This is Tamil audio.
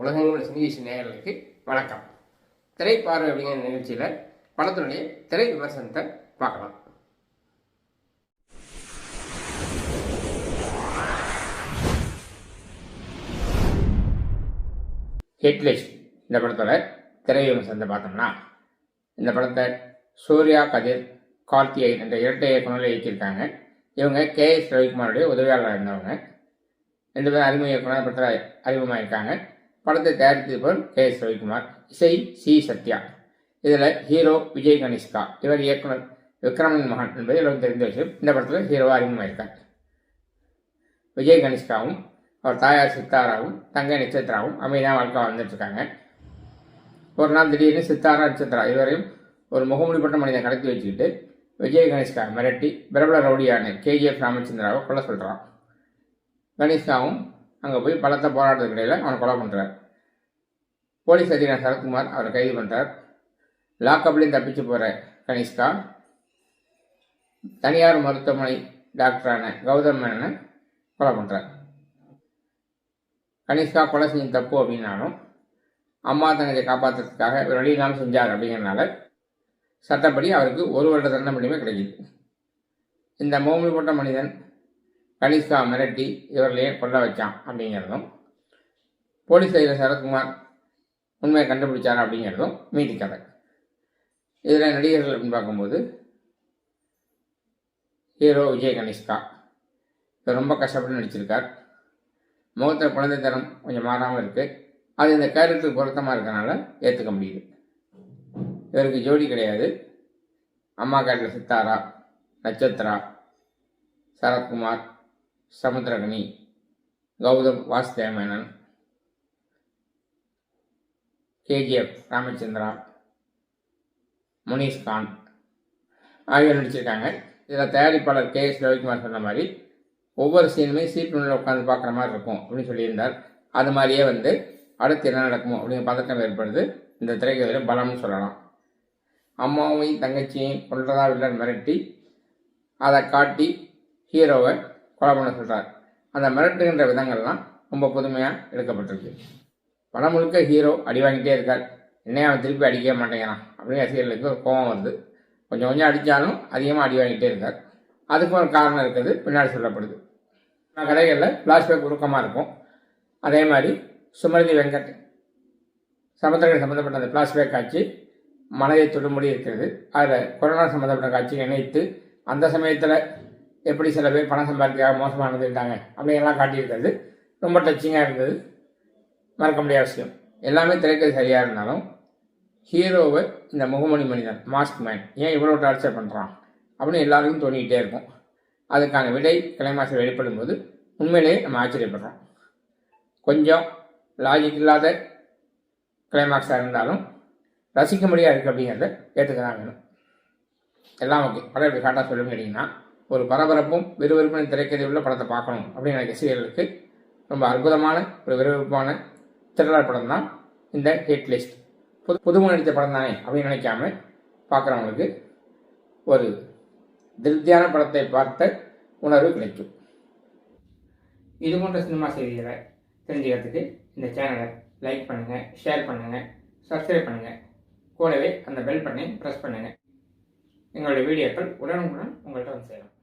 உலகங்களோட சினிகேஷி நேயர்களுக்கு வணக்கம். திரைப்பார்வை அப்படிங்கிற நிகழ்ச்சியில் படத்தினுடைய திரை விமர்சனத்தை பார்க்கலாம். ஹிட்லிஸ்ட் இந்த படத்தோட திரை விமர்சனத்தை பார்த்தோம்னா இந்த படத்தை சூர்யா கதிர் கார்த்திகை என்ற இரட்டை இயக்குநர்கள் இயக்கியிருக்காங்க. இவங்க கே எஸ் ரவிக்குமாருடைய உதவியாளராக இருந்தவங்க. ரெண்டு பேரும் அறிமுக இயக்குனர் படத்தில் அறிமுகமாயிருக்காங்க. படத்தை தயாரித்திருப்பவர் கே எஸ் ரவிக்குமார். இசை சி சத்யா. இதில் ஹீரோ விஜய் கணிஷ்கா. இவர் இயக்குனர் விக்ரமன் மகன் என்பது எல்லோரும் தெரிந்த விஷயம் இந்த படத்தில் ஹீரோவாக அறிமுகமாயிருக்கார் விஜய் கணிஷ்காவும் அவர் தாயார் சித்தாராவும் தங்கை நட்சத்திராவும் அமைதியாக வாழ்க்கை வாழ்ந்துட்டுருக்காங்க. ஒரு நாள் திடீர்னு சித்தாரா நட்சத்திரா இதுவரையும் ஒரு முகமூடிப்பட்ட மனிதன் கடத்தி வச்சுக்கிட்டு விஜய் கணேஷ்கா மிரட்டி பிரபல ரவுடியான கேஜிஎஃப் ராமச்சந்திராவை கொலை சொல்கிறான் கணேஷ்காவும் அங்கே போய் பலத்த போராட்டத்துக்கு இடையில் அவனை கொலை பண்ணுறார் போலீஸ் அதிகாரி சரத்குமார் அவரை கைது பண்ணுறார் லாக்கப்லேயும் தப்பிச்சு போகிற கனிஷ்கா தனியார் மருத்துவமனை டாக்டரான கௌதம் மேனனை கொலை பண்ணுறார் கனிஷ்கா கொலை செஞ்ச தப்பு அப்படின்னாலும் அம்மா தங்கத்தை காப்பாற்றுறதுக்காக இவர் வழி செஞ்சார் அப்படிங்கிறனால சட்டப்படி அவருக்கு ஒரு வருட தண்டனை மட்டுமே கிடைக்குது. இந்த மோமில்பட்ட மனிதன் கனிஷ்கா மிரட்டி இவர்களையே கொல்ல வச்சான் அப்படிங்கிறதும் போலீஸ் அதிகாரி சரத்குமார் உண்மையை கண்டுபிடிச்சார் அப்படிங்கிறதும் மீதி கதை. இதில் நடிகர்கள் அப்படின்னு பார்க்கும்போது ஹீரோ விஜய் கனிஷ்கா இவர் ரொம்ப கஷ்டப்பட்டு நடிச்சிருக்கார். முகத்தில் குழந்தை தரம் கொஞ்சம் மாறாமல் இருக்குது அது இந்த கேரக்டருக்கு பொருத்தமாக இருக்கனால ஏற்றுக்க முடியுது. இவருக்கு ஜோடி கிடையாது. அம்மா கேரக்டர் சித்தாரா நட்சத்திரா சரத்குமார் சமுத்திரகனி. கௌதம் வாசுதேவமேனன். கேஜிஎஃப் ராமச்சந்திரா. முனீஷ் கான். ஆகியோர் நடிச்சிருக்காங்க. இதில் தயாரிப்பாளர் கே. எஸ். ரவிக்குமார் சொன்ன மாதிரி ஒவ்வொரு சீனுமே சீட் நுண்ணில் உட்காந்து பார்க்குற மாதிரி இருக்கும் அப்படின்னு சொல்லியிருந்தார். அது மாதிரியே வந்து அடுத்து என்ன நடக்குமோ அப்படிங்கிற பதற்றம் ஏற்படுது. இந்த திரைக்கதையில் பலம்னு சொல்லலாம். அம்மாவையும் தங்கச்சியும் கொள்றதா வில்லன் மிரட்டி அதை காட்டி ஹீரோவை கொலை பண்ண சொல்கிறார் அந்த மிரட்டுகின்ற விதங்கள்லாம் ரொம்ப புதுமையாக எடுக்கப்பட்டிருக்கு. படம் முழுக்க ஹீரோ அடி வாங்கிட்டே இருக்கார். என்னைய அவன் திருப்பி அடிக்கவே மாட்டேங்கிறான். அப்படின்னு ரசிகர்களுக்கு ஒரு கோபம் வருது. கொஞ்சம் கொஞ்சம் அடித்தாலும் அதிகமாக அடி வாங்கிட்டே இருக்கார். அதுக்கும் ஒரு காரணம் இருக்குது. பின்னாடி சொல்லப்படுது. கதைகளில் ஃப்ளாஷ்பேக் உருக்கமாக இருக்கும். அதே மாதிரி சுமதி வெங்கட் சமுத்திரங்கள் சம்மந்தப்பட்ட அந்த ஃப்ளாஷ்பேக் காட்சி மனதை தொடுமுடி இருக்கிறது. அதில் கொரோனா சம்மந்தப்பட்ட காட்சியை இணைத்து அந்த சமயத்தில் எப்படி சில பேர் பணம் சம்பாதிக்க மோசமாக நடந்துக்கிட்டாங்க அப்படிங்கெல்லாம் காட்டியிருக்கிறது ரொம்ப டச்சிங்காக இருந்தது. மறக்க முடியாத விஷயம். எல்லாமே திரைக்கதை சரியாக இருந்தாலும் ஹீரோவை இந்த முகமணி மனிதன் மாஸ்க் மேன் ஏன் இவ்வளோ டார்ச்சர் பண்ணுறான் அப்படின்னு எல்லாருக்கும் தோணிக்கிட்டே இருக்கும். அதுக்கான விடை கிளைமாசில் வெளிப்படும் போது உண்மையிலேயே நம்ம ஆச்சரியப்படுறோம். கொஞ்சம் லாஜிக் இல்லாத கிளைமாக்ஸாக இருந்தாலும் ரசிக்க முடியாது இருக்குது அப்படிங்கிறத ஏற்றுக்க தான் வேணும் எல்லாம் ஓகே படம் எப்படி காட்டாக சொல்லுங்க கேட்டிங்கன்னா ஒரு பரபரப்பும் விறுவிறுப்பான திரைக்கதை உள்ள படத்தை பார்க்கணும் அப்படின்னு நினைக்க சீரியலுக்கு ரொம்ப அற்புதமான ஒரு விறுவிறுப்பான திரளர் படம் தான் இந்த ஹிட் லிஸ்ட் புது புதுமை நடித்த படம் தானே அப்படின்னு நினைக்காம பார்க்குறவங்களுக்கு ஒரு திருப்தியான படத்தை பார்த்த உணர்வு கிடைக்கும். இது போன்ற சினிமா செய்திகளை தெரிஞ்சுக்கிறதுக்கு இந்த சேனலை லைக் பண்ணுங்கள் ஷேர் பண்ணுங்கள் சப்ஸ்கிரைப் பண்ணுங்கள் கூடவே அந்த பெல் பட்டனை ப்ரெஸ் பண்ணுங்கள் எங்களுடைய வீடியோக்கள் உடனுக்குடன் உங்கள்கிட்ட வந்து சேரும்.